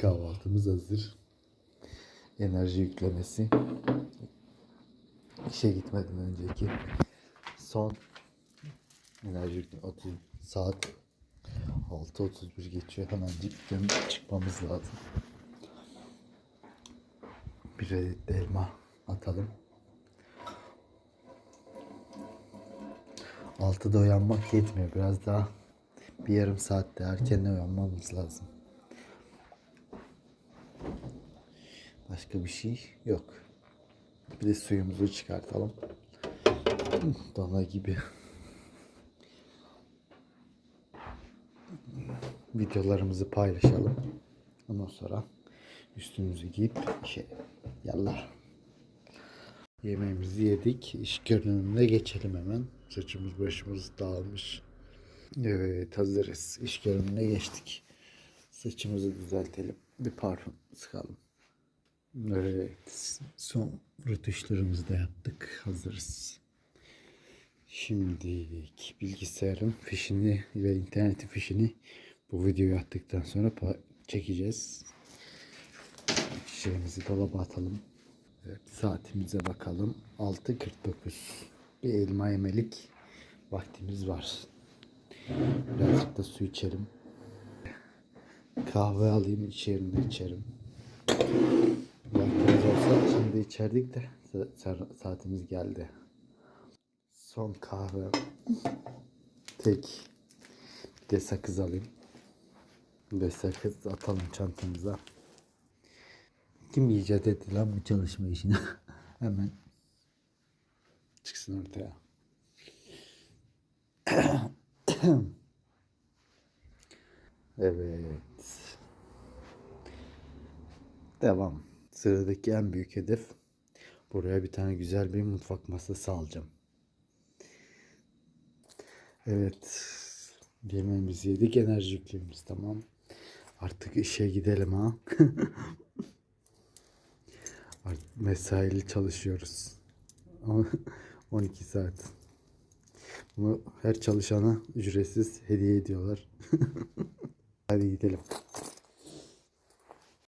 Kahvaltımız hazır. Enerji yüklemesi. İşe gitmeden önceki son enerji yükleme 30 saat 6.31 geçiyor. Hemen dipten çıkmamız lazım. Bir adet de elma atalım. 6'da uyanmak yetmiyor. Biraz daha bir yarım saatte erken uyanmamız lazım. Başka bir şey yok. Bir de suyumuzu çıkartalım. Dana gibi. Videolarımızı paylaşalım. Ondan sonra üstümüzü giyip şey yallah. Yemeğimizi yedik. İş görünümüne geçelim hemen. Saçımız başımız dağılmış. Evet hazırız. İş görünümüne geçtik. Saçımızı düzeltelim. Bir parfüm sıkalım. Evet. Son rötuşlarımızı da yaptık. Hazırız. Şimdi bilgisayarın fişini ve internetin fişini bu videoyu attıktan sonra çekeceğiz. Şeyimizi dolaba atalım. Evet, saatimize bakalım. 6.49. Bir elma yemelik vaktimiz var. Birazcık da su içerim. Kahve alayım içerim içerim. Vaktimiz olsa şimdi içerdik de sa- sa- saatimiz geldi. Son kahve. Tek. Bir de sakız alayım. Bir de sakız atalım çantamıza. Kim icat etti lan bu çalışma işini? Hemen çıksın ortaya. evet. Devam. Sıradaki en büyük hedef buraya bir tane güzel bir mutfak masası alacağım. Evet. Yemeğimizi yedik. Enerji yüklememiz tamam. Artık işe gidelim ha. Artık mesaili çalışıyoruz. Ama 12 saat. Bunu her çalışana ücretsiz hediye ediyorlar. Hadi gidelim.